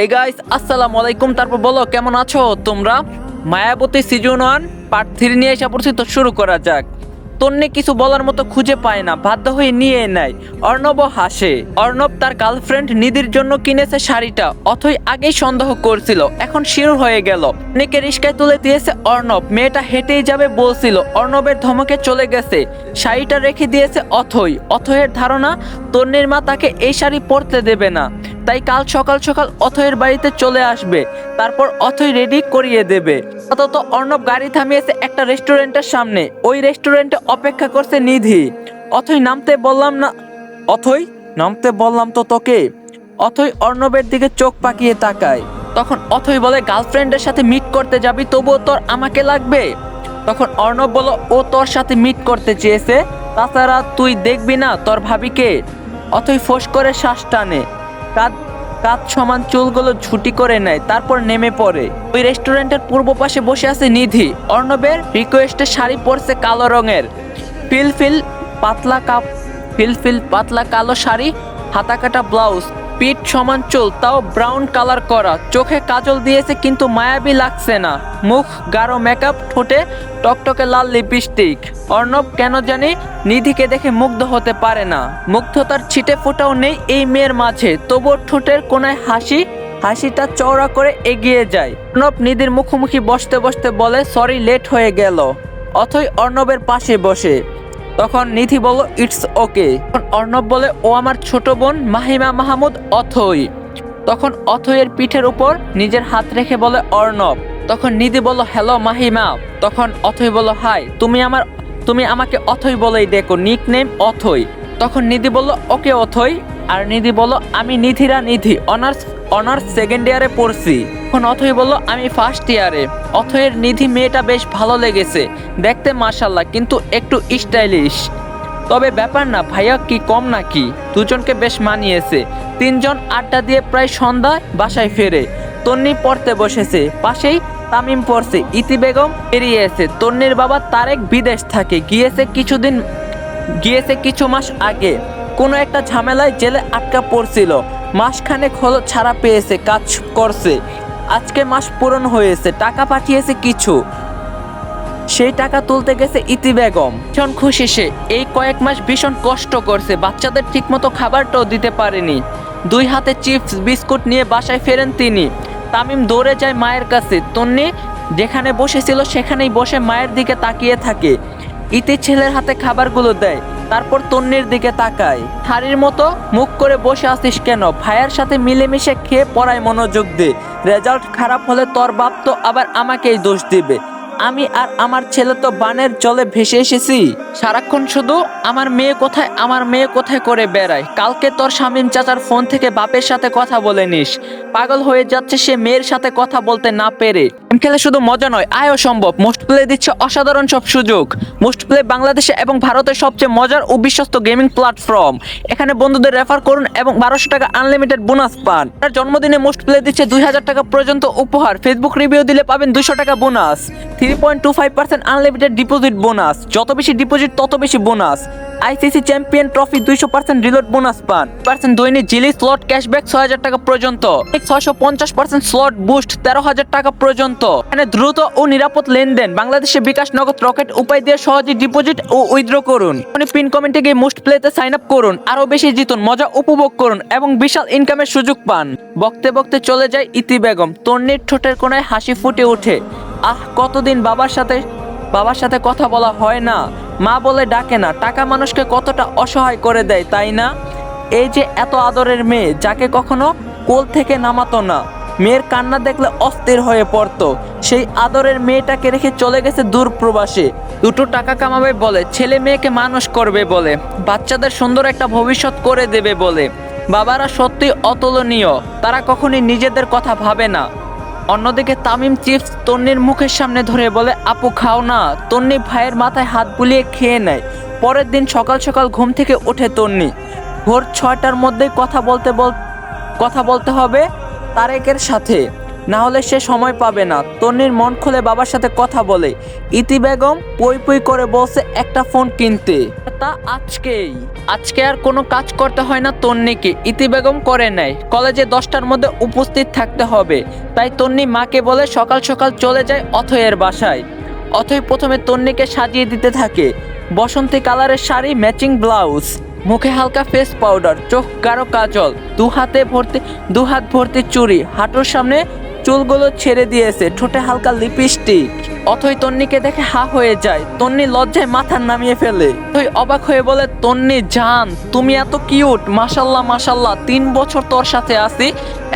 Hey guys আসসালামু আলাইকুম তারপর বলো, কেমন আছো তোমরা? Mayabati season one part three নিয়ে এসে পড়ছি তো শুরু করা যাক। তন্নি কিছু বলার মতো খুঁজে পায় না, বাধ্য হয়ে নিয়ে নেয়। অর্ণব হাসে। অর্ণব তার গার্লফ্রেন্ড নিধির জন্য কিনেছে শাড়িটা, অথই আগেই সন্দেহ করছিল, এখন শিওর হয়ে গেল। নিকে রিস্কায় তুলে দিয়েছে অর্ণব, মেয়েটা হেঁটেই যাবে বলছিল, অর্ণবের ধমকে চলে গেছে। শাড়িটা রেখে দিয়েছে অথই অথয়ের ধারণা, তন্নির মা তাকে এই শাড়ি পরতে দেবে না। তাই কাল সকাল সকাল অথয়ের বাড়িতে চলে আসবে। তারপর অথই রেডি করিয়ে দেবে। অতত অর্ণব গাড়ি থামিয়েছে একটা রেস্টুরেন্টের সামনে। ওই রেস্টুরেন্টে অপেক্ষা করছে নিধি। অথই নামতে বললাম না অথই নামতে বললাম তো তোকে। অথই অর্ণবের দিকে চোখ পাকিয়ে তাকায়। তখন অথই বলে গার্লফ্রেন্ডের সাথে মিট করতে যাবি, তবুও তোর আমাকে লাগবে? তখন অর্ণব বলো, ও তোর সাথে মিট করতে চেয়েছে। তাছাড়া তুই দেখবি না তোর ভাবিকে? অথই ফোঁস করে শ্বাস টানে। কাঁধ কাঁধ সমান চুলগুলো ছুটি করে নেয়, তারপর নেমে পড়ে। ওই রেস্টুরেন্টের পূর্ব পাশে বসে আছে নিধি। অর্ণবের রিকোয়েস্টে শাড়ি পরছে কালো রঙের। ফিল ফিল পাতলা কাপ ফিল ফিল পাতলা কালো শাড়ি হাতা কাটা ব্লাউজ। পিঠ সমান চুল, তাও ব্রাউন কালার করা। চোখে কাজল দিয়েছে, কিন্তু মায়াবী লাগছে না। মুখ গাঢ় মেকআপ ঠোঁটে টকটকে লাল লিপস্টিক অর্ণব কেন জানি নিধিকে দেখে মুগ্ধ হতে পারে না। মুগ্ধতার ছিটে ফোটাও নেই এই মেয়ের মাঝে। তবুও ঠোঁটের কোনায় হাসি, হাসিটা চওড়া করে এগিয়ে যায়। অর্ণব নিধির মুখোমুখি বসতে বসতে বলে সরি লেট হয়ে গেল। অথই অর্ণবের পাশে বসে। তখন নিধি বলল ইটস ওকে অর্ণব বলে, ও আমার ছোট বোন মাহিমা মাহমুদ অথই। তখন অথয়ের পিঠের উপর নিজের হাত রেখে বলে, অর্ণব। তখন নিধি বলল হ্যালো মাহিমা। তখন অথই বলল হাই তুমি আমার, তুমি আমাকে অথই বলেই দেখো নিক নেম অথই। তখন নিধি বলল ওকে অথই। আর নিধি বলল, আমি নিধিরা নিধি অনার্স অনার্স সেকেন্ড ইয়ারে পড়ছি। তখন অথই বলল, আমি ফার্স্ট ইয়ারে অথয়ের নিধি মেয়েটা বেশ ভালো লেগেছে। দেখতে মাশাল্লাহ কিন্তু একটু স্টাইলিশ তবে ব্যাপার না, ভাইয়া কি কম নাকি? দুজনকে বেশ মানিয়েছে। তিনজন আড্ডা দিয়ে প্রায় সন্ধ্যায় বাসায় ফেরে। তন্নি পড়তে বসেছে। পাশেই তামিম পড়ছে। ইতি বেগম এসে তন্নির বাবা তারেক বিদেশ থাকে। গিয়েছে কিছুদিন, গিয়েছে কিছু মাস আগে। কোনো একটা ঝামেলায় জেলে আটকা পড়ছিল। মাসখানেক হলো ছাড়া পেয়েছে, কাজ করছে। আজকে মাস পূরণ হয়েছে, টাকা পাঠিয়েছে কিছু। সেই টাকা তুলতে গেছে ইতি বেগম। ভীষণ খুশি সে। এই কয়েক মাস ভীষণ কষ্ট করছে, বাচ্চাদের ঠিকমতো খাবারটাও দিতে পারেনি। দুই হাতে চিপস, বিস্কুট নিয়ে বাসায় ফেরেন তিনি। তামিম দৌড়ে যায় মায়ের কাছে। তন্নি, যেখানে বসেছিল সেখানেই বসে মায়ের দিকে তাকিয়ে থাকে। ইতি ছেলের হাতে খাবারগুলো দেয়। তারপর তন্নির দিকে তাকায় হাড়ির মতো মুখ করে বসে আসিস কেন? ভাইয়ের সাথে মিলেমিশে খেয়ে পড়ায় মনোযোগ দে। রেজাল্ট খারাপ হলে তোর বাপ তো আবার আমাকেই দোষ দিবে। আমি আর আমার ছেলে তো বানের জলে ভেসে এসেছি। সারাক্ষণ শুধু আমার মেয়ে কোথায়, আমার মেয়ে কোথায় করে বেড়ায়? কালকে তোর স্বামীন চাচার ফোন থেকে বাপের সাথে কথা বলে নিস। পাগল হয়ে যাচ্ছে সে মেয়ের সাথে কথা বলতে না পেরে। গেম খেলে শুধু মজা নয়, আয়ও সম্ভব। মোস্ট প্লে দিচ্ছে অসাধারণ সব সুযোগ। মোস্ট প্লে বাংলাদেশে এবং ভারতের সবচেয়ে মজার ও বিশ্বস্ত গেমিং প্ল্যাটফর্ম এখানে বন্ধুদের রেফার করুন এবং বারোশো টাকা আনলিমিটেড বোনাস পান। তার জন্মদিনে মোস্ট প্লে দিচ্ছে দুই হাজার টাকা পর্যন্ত উপহার। ফেসবুক রিভিউ দিলে পাবেন দুশো টাকা bonus three point two five percent unlimited deposit bonus যত বেশি ডিপোজিট তত বেশি বোনাস আইসিসি চ্যাম্পিয়ন ট্রফি দুইশো পার্সেন্ট রিলোড বোনাস পান। পার্সেন্ট দৈনিক জিলি স্লট ক্যাশব্যাক ছয় হাজার টাকা পর্যন্ত। ছয়শো পঞ্চাশ পার্সেন্ট স্লট বুস্ট তেরো হাজার টাকা পর্যন্ত। এখানে দ্রুত ও নিরাপদ লেনদেন বাংলাদেশে বিকাশ নগদ রকেট উপায় দিয়ে সহজে ডিপোজিট ও উইথড্র করুন। আপনি পিন কমেন্টে গিয়ে মোস্ট প্লেতে সাইন আপ করুন, আরও বেশি জিতুন, মজা উপভোগ করুন এবং বিশাল ইনকামের সুযোগ পান। বকতে বকতে চলে যায় ইতি বেগম, তন্নির ঠোঁটের কোনায় হাসি ফুটে ওঠে। আহ, কতদিন বাবার সাথে বাবার সাথে কথা বলা হয় না। মা বলে ডাকে না। টাকা মানুষকে কতটা অসহায় করে দেয়, তাই না? এই যে এত আদরের মেয়ে, যাকে কখনো কোল থেকে নামাতো না। মেয়ের কান্না দেখলে অস্থির হয়ে পড়তো। সেই আদরের মেয়েটাকে রেখে চলে গেছে দূর প্রবাসে। দুটো টাকা কামাবে বলে, ছেলে মেয়েকে মানুষ করবে বলে। বাচ্চাদের সুন্দর একটা ভবিষ্যৎ করে দেবে বলে। বাবারা সত্যি অতুলনীয়। তারা কখনই নিজেদের কথা ভাবে না। অন্যদিকে তামিম চিপস তন্নির মুখের সামনে ধরে বলে, আপু, খাও না। তন্নি ভাইয়ের মাথায় হাত বুলিয়ে খেয়ে নেয়। পরের দিন সকাল সকাল ঘুম থেকে ওঠে তন্নি। ভোর ছয়টার মধ্যেই কথা বলতে বল কথা বলতে হবে তারেকের সাথে। না হলে সে সময় পাবে না। তন্নির মন খুলে বাবার সাথে কথা বলে, ইতি বেগম পই পই করে বলছে, একটা ফোন কিনতে। তা আজকেই। আজকে আর কোনো কাজ করতে হয় না তন্নিকে ইতি বেগম করে নেয়। কলেজে দশটার মধ্যে উপস্থিত থাকতে হবে। তাই তন্নি মাকে বলে সকাল সকাল চলে যায় অথয়ের বাসায়। অথই প্রথমে তন্নিকে সাজিয়ে দিতে থাকে। বসন্তী কালারের শাড়ি ম্যাচিং ব্লাউজ মুখে হালকা ফেস পাউডার চোখ গাঢ় কাজল দু হাতে ভর্তি দু হাত ভর্তি চুড়ি, হাঁটুর সামনে চুলগুলো ছেড়ে দিয়েছে, ঠোঁটে হালকা লিপস্টিক। অথই তন্নিকে দেখে হা হয়ে যায়, তন্নি লজ্জায় মাথা নামিয়ে ফেলে। তুই অবাক হয়ে বলে, তন্নি, জান, তুমি এত কিউট মাসাল্লাহ মাসাল্লাহ তিন বছর তোর সাথে আছি,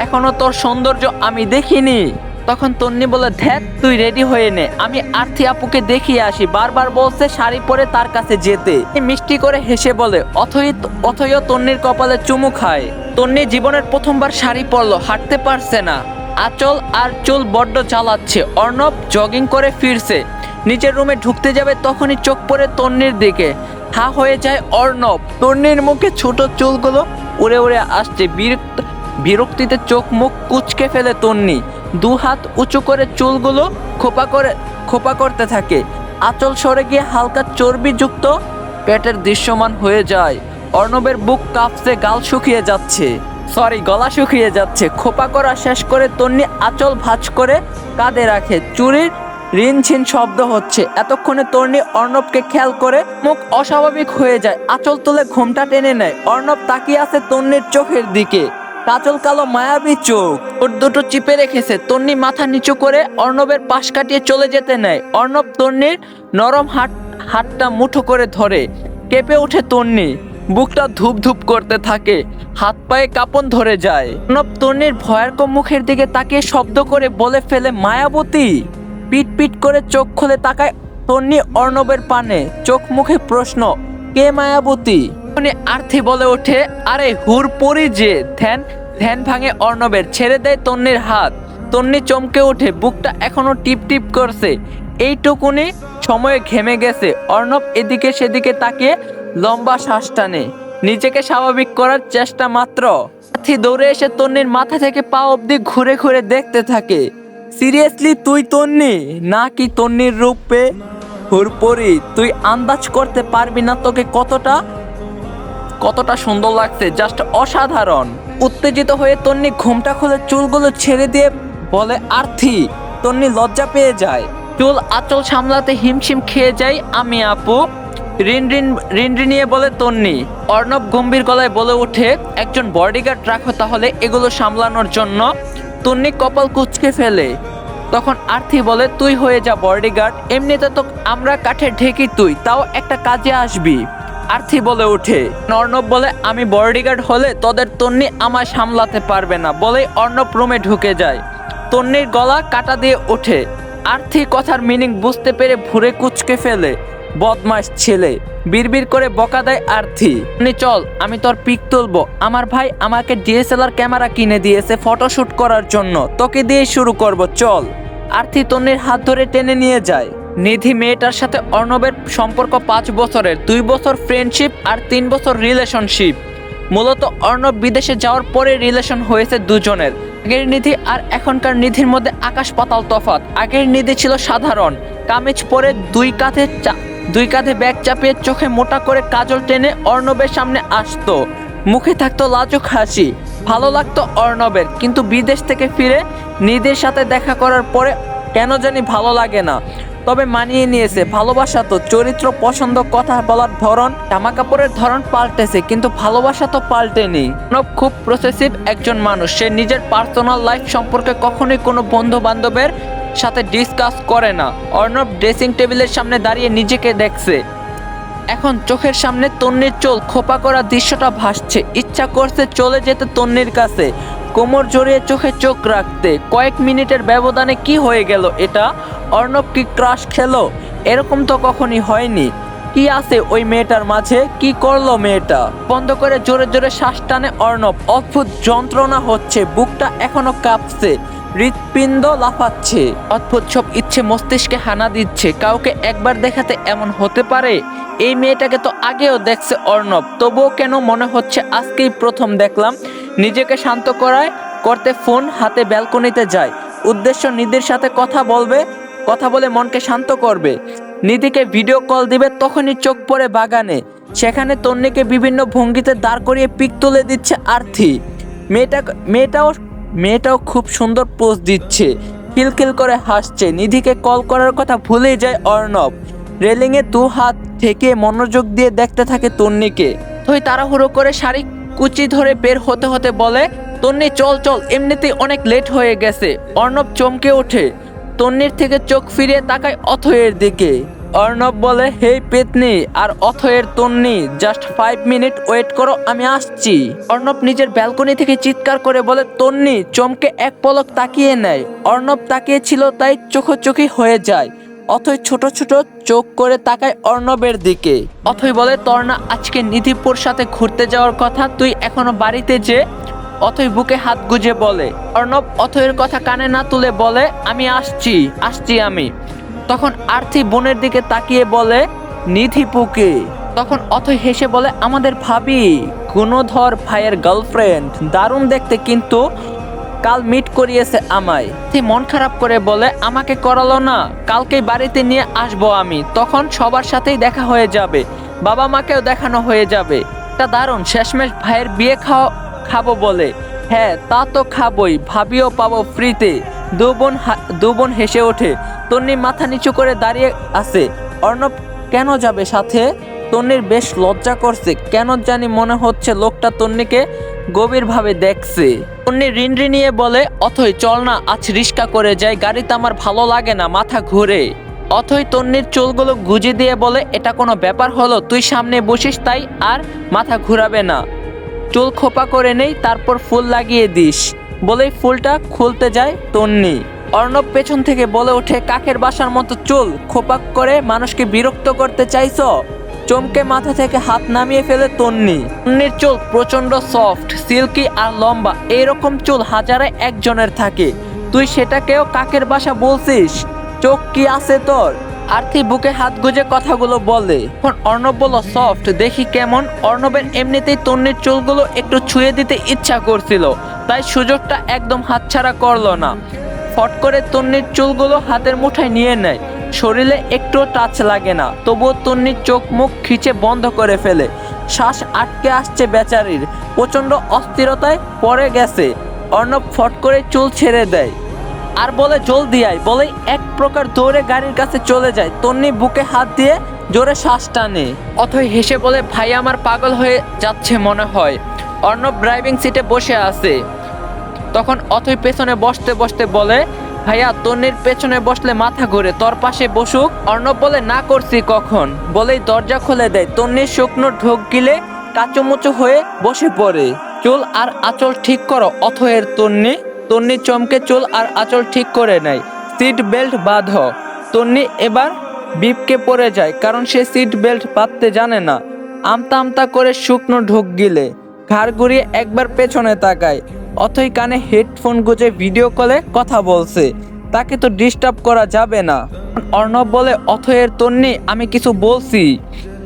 এখনও তোর সৌন্দর্য আমি দেখিনি। তখন তন্নি বলে, ধ্যাত, তুই রেডি হয়ে নে, আমি আর্থি আপুকে দেখিয়ে আসি, বারবার বলছে শাড়ি পরে তার কাছে যেতে। মিষ্টি করে হেসে বলে, অথই অথয় তন্নির কপালে চুমু খায়। তন্নি জীবনের প্রথমবার শাড়ি পরলো, হাঁটতে পারছে না। আঁচল আর চুল বড্ড চালাচ্ছে। অর্ণব জগিং করে ফিরছে। নিজের রুমে ঢুকতে যাবে তখনই চোখ পড়ে তন্নির দিকে। হা হয়ে যায় অর্ণব। তন্নির মুখে ছোট চুলগুলো উড়ে উড়ে আসছে। বিরক্ত বিরক্তিতে চোখ মুখ কুচকে ফেলে তন্নি দু হাত উঁচু করে চুলগুলো খোপা করে খোপা করতে থাকে। আঁচল সরে গিয়ে হালকা চর্বিযুক্ত পেটের দৃশ্যমান হয়ে যায়। অর্ণবের বুক কাঁপছে, গাল শুকিয়ে যাচ্ছে। সরি, গলা শুকিয়ে যাচ্ছে। খোপা করা শেষ করে তন্নি আঁচল ভাঁজ করে কাঁধে রাখে। চুরির রিনছিন শব্দ হচ্ছে। এতক্ষণে তর্ণী অর্ণবকে খেয়াল করে মুখ অস্বাভাবিক হয়ে যায়। আঁচল তুলে ঘোমটা টেনে নেয়। অর্ণব তাকিয়ে আছে তন্নির চোখের দিকে। কাজল কালো মায়াবী চোখ। ওর দুটো চিপে রেখেছে। তন্নি মাথা নিচু করে অর্ণবের পাশ কাটিয়ে চলে যেতে নেয়। অর্ণব তন্নির নরম হাত হাতটা মুঠো করে ধরে। কেঁপে ওঠে তন্নি। বুকটা ধূপ ধূপ করতে থাকে, হাত পায়ে কাপন ধরে যায়। অর্ণব তন্নির ভয়ার্ক মুখের দিকে তাকিয়ে শব্দ করে বলে ফেলে, মায়াবতী! পিট পিট করে চোখ খুলে তাকায় তন্নি অর্ণবের পানে। চোখ মুখে প্রশ্ন, কে মায়াবতী? উনি আর্থি বলে ওঠে, আরে হুর পরি যে, ধ্যান ধ্যান ভাঙে অর্ণবের, ছেড়ে দেয় তন্নির হাত। তন্নি চমকে ওঠে, বুকটা এখনও টিপ টিপ করছে। এইটুকুনি সময়ে ঘেমে গেছে। অর্ণব এদিকে সেদিকে তাকিয়ে লম্বা শ্বাস টানে। নিজেকে স্বাভাবিক করার চেষ্টা মাত্র। আর্থি দৌড়ে এসে তন্নির মাথা থেকে পা অবধি ঘুরে ঘুরে দেখতে থাকে। সিরিয়াসলি, তুই তন্নি না কি তন্নির রূপে? হুরপরি, তুই আন্দাজ করতে পারবি না তোকে কতটা? কতটা সুন্দর লাগছে, জাস্ট অসাধারণ। উত্তেজিত হয়ে তন্নি ঘুমটা খুলে চুলগুলো ছেড়ে দিয়ে বলে, আর্থি তন্নি লজ্জা পেয়ে যায়। চুল আঁচল সামলাতে হিমশিম খেয়ে যাই আমি, আপু। রিন রিন রিন রিনিয়ে বলে তন্নি। অর্ণব গম্ভীর গলায় বলে ওঠে, একজন বডিগার্ড রাখো তাহলে এগুলো সামলানোর জন্য। তন্নি কপাল কুচকে ফেলে। তখন আর্থি বলে, তুই হয়ে যা বডিগার্ড এমনিতে তো আমরা কাঠে ঢেকি তুই, তাও একটা কাজে আসবি। আর্থি বলে ওঠে, অর্ণব বলে, আমি বডিগার্ড হলে তোদের তন্নি আমায় সামলাতে পারবে না। বলেই অর্ণব রুমে ঢুকে যায়। তন্নির গলা কাটা দিয়ে ওঠে। আর্থি কথার মিনিং বুঝতে পেরে ভুরে কুচকে ফেলে। বদমাস ছেলে। বিড়বিড় করে বকা দেয় আর্থি। চল, আমি তোর পিক তুলবো। আমার ভাই আমাকে ডিএসএলআর ক্যামেরা কিনে দিয়েছে ফটোশুট করার জন্য। তোকে দিয়ে শুরু করব, চল। আর্থি তন্নির হাত ধরে টেনে নিয়ে যায়। নিধি মেয়েটার সাথে অর্ণবের সম্পর্ক পাঁচ বছরের, দুই বছর ফ্রেন্ডশিপ আর তিন বছর রিলেশনশিপ মূলত অর্ণব বিদেশে যাওয়ার পরে রিলেশন হয়েছে দুজনের। আগের নিধি আর এখনকার নিধির মধ্যে আকাশ পাতাল তফাৎ। আগের নিধি ছিল সাধারণ। কামিজ পরে দুই কাঁধে দুই কাঁধে ব্যাগ চাপিয়ে চোখে মোটা করে কাজল টেনে অর্ণবের সামনে আসতো। মুখে থাকতো লাজুক হাসি, ভালো লাগতো অর্ণবের, কিন্তু বিদেশ থেকে ফিরে নিধির সাথে দেখা করার পরে কেন জানি ভালো লাগে না। তবে মানিয়ে নিয়েছে, ভালোবাসা তো, চরিত্র, পছন্দ, কথা বলার ধরন জামা কাপড়ের ধরন পাল্টেছে, কিন্তু ভালোবাসা তো পাল্টেনি। অর্ণব খুব প্রসেসিভ একজন মানুষ, সে নিজের পার্সোনাল লাইফ সম্পর্কে কখনোই কোনো বন্ধু বান্ধবের সাথে ডিসকাস করে না। অর্ণব ড্রেসিং টেবিলের সামনে দাঁড়িয়ে নিজেকে দেখছে। এখন চোখের সামনে তন্নির চোল খোপা করা দৃশ্যটা ভাসছে। ইচ্ছা করছে চলে যেতে তন্নির কাছে। কোমর জড়িয়ে চোখে চোখ রাখতে। কয়েক মিনিটের ব্যবধানে কি হয়ে গেল এটা? অর্ণব কি ক্রাশ খেলো? এরকম তো কখনই হয়নি। কি আছে ওই মেয়েটার মাঝে? কি করল মেয়েটা? বন্ধ করে জোরে জোরে শ্বাস টানে অর্ণব। অদ্ভুত যন্ত্রণা হচ্ছে। বুকটা এখনও কাঁপছে। হৃৎপিণ্ড লাফাচ্ছে। অদ্ভুত সব ইচ্ছে মস্তিষ্কে হানা দিচ্ছে। কাউকে একবার দেখাতে এমন হতে পারে? এই মেয়েটাকে তো আগেও দেখছে অর্ণব। তবুও কেন মনে হচ্ছে আজকেই প্রথম দেখলাম? নিজেকে শান্ত করায়, করতে ফোন, হাতে ব্যালকনিতে যায়। উদ্দেশ্য নিধির সাথে কথা বলবে, কথা বলে মনকে শান্ত করবে। নিধিকে ভিডিও কল দিবে তখনই চোখ পড়ে বাগানে। সেখানে তন্নিকে বিভিন্ন ভঙ্গিতে দাঁড় করিয়ে পিক তুলে দিচ্ছে আর্থি মেয়েটা মেয়েটাও মেয়েটাও খুব সুন্দর পোজ দিচ্ছে। খিলখিল করে হাসছে। নিধিকে কল করার কথা ভুলেই যায় অর্ণব। রেলিংয়ে দু হাত থেকে মনোযোগ দিয়ে দেখতে থাকে তন্নিকে। তুই তাড়াহুড়ো করে শাড়ি কুচি ধরে বের হতে হতে বলে, তন্নি, চল চল, এমনিতেই অনেক লেট হয়ে গেছে। অর্ণব চমকে ওঠে। তন্নির থেকে চোখ ফিরিয়ে তাকায় অথয়ের দিকে। অর্ণব বলে, হেই পেতনি আর অথয়ের তন্নি জাস্ট ফাইভ মিনিট ওয়েট করো, আমি আসছি। অর্ণব নিজের ব্যালকনি থেকে চিৎকার করে বলে, তন্নি, চমকে এক পলক তাকিয়ে নেয়। অর্ণব তাকিয়েছিল, তাই চোখোচোখি হয়ে যায়। অথই ছোট ছোট চোখ করে তাকায় অর্ণবের দিকে। অথই বলে তোর না আজকে নিধিপুর সাথে ঘুরতে যাওয়ার কথা, তুই এখনও বাড়িতে যে? অথই বুকে হাত গুজে বলে। অর্ণব অথয়ের কথা কানে না তুলে বলে, আমি আসছি আসছি আমি। তখন আর্থি বোনের দিকে তাকিয়ে বলে নিধিপুকে তখন অথই হেসে বলে, আমাদের ভাবি, গুণধর ভাইয়ের গার্লফ্রেন্ড দারুণ দেখতে কিন্তু কাল মিট করিয়েছে আমায়। তুই মন খারাপ করে বলে, আমাকে করালো না, কালকেই বাড়িতে নিয়ে আসব আমি, তখন সবার সাথেই দেখা হয়ে যাবে, বাবা মাকেও দেখানো হয়ে যাবে। তা দারুণ, শেষমেশ ভাইয়ের বিয়ে খাওয়া খাব বলে। হ্যাঁ তা তো খাবই, ভাবিও পাবো ফ্রিতে দু বোন দু বোন হেসে ওঠে। তন্নি মাথা নিচু করে দাঁড়িয়ে আছে। অর্ণব কেন যাবে সাথে? তন্নির বেশ লজ্জা করছে। কেন জানি মনে হচ্ছে লোকটা তন্নিকে গভীরভাবে দেখছে। তন্নি রিনরি নিয়ে বলে, অথই চল না, আজ রিস্কা করে যাই। গাড়িতে আমার ভালো লাগে না, মাথা ঘুরে। অথই তন্নির চুলগুলো গুজে দিয়ে বলে, এটা কোনো ব্যাপার হলো? তুই সামনে বসিস তাই আর মাথা ঘুরাবে না। চুল খোপা করে নেই, তারপর ফুল লাগিয়ে দিস। বলেই ফুলটা খুলতে যায় তন্নি। অর্ণব পেছন থেকে বলে ওঠে, কাকের বাসার মতো চুল, খোপাক করে মানুষকে বিরক্ত করতে চাইছো? চমকে মাথা থেকে হাত নামিয়ে ফেলে তন্নি। তন্নির চুল প্রচণ্ড সফট, সিল্কি আর লম্বা এরকম চুল হাজারে একজনের থাকে। তুই সেটাকেও কাকের বাসা বলছিস? চোখ কি আছে তোর? আর্থি বুকে হাত গুজে কথাগুলো বলে। এখন অর্ণব বলল, সফট, দেখি কেমন। অর্ণবের এমনিতেই তন্নির চুলগুলো একটু ছুঁয়ে দিতে ইচ্ছা করছিল। তাই সুযোগটা একদম হাতছাড়া করল না। ফট করে তন্নির চুলগুলো হাতের মুঠায় নিয়ে নেয়। শরীরে একটুও টাচ লাগে না, তবুও তন্নির চোখ মুখ খিচে বন্ধ করে ফেলে। শ্বাস আটকে আসছে বেচারির প্রচণ্ড অস্থিরতায় পড়ে গেছে। অর্ণব ফট করে চুল ছেড়ে দেয়। আর বলে, জলদি আয়। বলে এক প্রকার দৌড়ে গাড়ির কাছে চলে যায়। তন্নি বুকে হাত দিয়ে জোরে শ্বাস টানে। অথই হেসে বলে, ভাই, আমার পাগল হয়ে যাচ্ছে মনে হয়। অর্ণব ড্রাইভিং সিটে বসে আছে। তখন অথই পেছনে বসতে বসতে বলে, ভাইয়া, তন্নির পেছনে বসলে মাথা ঘুরে, তোর পাশে বসুক। অর্ণব বলে, না করছি কখন? বলেই দরজা খুলে দেয়। তন্নির শুকনো ঢোক গিলে কাচুমুচু হয়ে বসে পড়ে। চুল আর আঁচল ঠিক করো, অথয়ের তন্নি। তন্নি চমকে চুল আর আঁচল ঠিক করে নেয়। সিট বেল্ট বাঁধ। তন্নি এবার বিপকে পড়ে যায়, কারণ সে সিট বেল্ট বাঁধতে জানে না। আমতা আমতা করে শুকনো ঢোক গিলে। ঘাড় ঘুরিয়ে একবার পেছনে তাকায়, অথই কানে হেডফোন গুজে ভিডিও কলে কথা বলছে। তাকে তো ডিস্টার্ব করা যাবে না। অর্ণব বলে, অথয়ের তন্নি, আমি কিছু বলছি।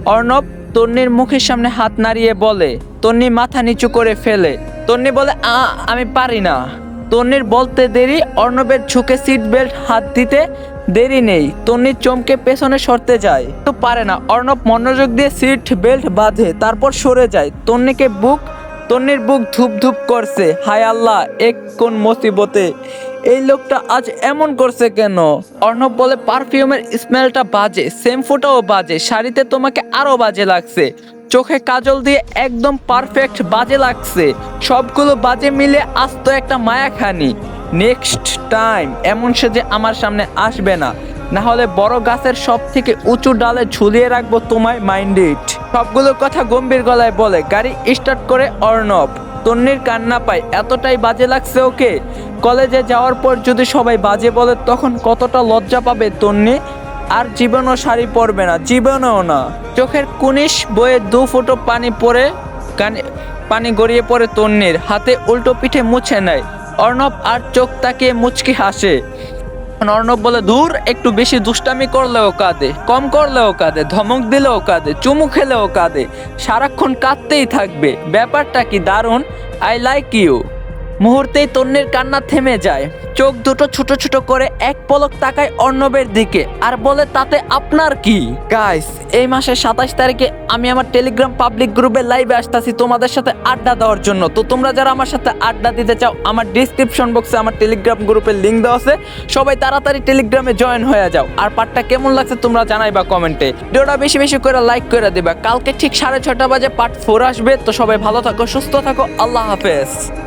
অর্ণব তন্নির মুখের সামনে হাত নাড়িয়ে বলে, তন্নি মাথা নিচু করে ফেলে। তন্নি বলে, আ, আমি পারি না। তন্নির বলতে দেরি, অর্ণবের ঝুঁকে সিট বেল্ট হাত দিতে দেরি নেই তন্নির চমকে পেছনে সরতে যায়। তো পারে না, অর্ণব মনোযোগ দিয়ে সিট বেল্ট বাঁধে, তারপর সরে যায়। তন্নিকে বুক, তন্নির বুক ধুপ ধুপ করছে। হায় আল্লাহ এক কোন মুসিবতে? এই লোকটা আজ এমন করছে কেন? অর্ণব বলে, পারফিউমের স্মেলটা বাজে শ্যাম্পুটাও বাজে, শাড়িতে তোমাকে আরও বাজে লাগছে। চোখে কাজল দিয়ে একদম পারফেক্ট বাজে লাগছে। সবগুলো বাজে মিলে আস্ত একটা মায়াখানি। নেক্সট টাইম এমন সে যে আমার সামনে আসবে না। না হলে বড় গাছের সব থেকে উঁচু ডালে ঝুলিয়ে রাখব তোমায় মাইন্ডেড সবগুলো কথা গম্ভীর গলায় বলে, গাড়ি স্টার্ট করে অর্ণব। তন্নির কান্না পায়, এতটাই বাজে লাগছে ওকে? কলেজে যাওয়ার পর যদি সবাই বাজে বলে, তখন কতটা লজ্জা পাবে তন্নি আর জীবনও শাড়ি পরবে না, জীবনেও না। চোখের কুনিশ বয়ে দু ফুটো পানি পড়ে, কানে পানি গড়িয়ে পড়ে তন্নির হাতে উল্টো পিঠে মুছে নেয়। অর্ণব আর চোখ তাকে মুচকি হাসে। অর্ণব বলে, দূর, একটু বেশি দুষ্টামি করলেও কাঁদে, কম করলেও কাঁদে, ধমক দিলেও কাঁদে, চুমু খেলেও কাঁদে, সারাক্ষণ কাঁদতেই থাকবে। ব্যাপারটা কি দারুণ? আই লাইক ইউ মুহূর্তেই তন্নির কান্না থেমে যায়। চোখ দুটো ছোট ছোট করে এক পলক তাকায় অর্ণবের দিকে আর বলে, তাতে আপনার কি? গাইস এই মাসের সাতাশ তারিখে আমি আমার টেলিগ্রাম পাবলিক গ্রুপে লাইভে আসতেছি তোমাদের সাথে আড্ডা দেওয়ার জন্য। তো তোমরা যারা আমার সাথে আড্ডা দিতে চাও, আমার ডিসক্রিপশন বক্সে আমার টেলিগ্রাম গ্রুপের লিঙ্ক দেওয়া আছে। সবাই তাড়াতাড়ি টেলিগ্রামে জয়েন হয়ে যাও। আর পার্টটা কেমন লাগছে তোমরা জানাইবা কমেন্টে। ভিডিওটা বেশি বেশি করে লাইক করে দিবা। কালকে ঠিক সাড়ে ছটা বাজে পার্ট ফোর আসবে। তো সবাই ভালো থাকো, সুস্থ থাকো। আল্লাহ হাফেজ।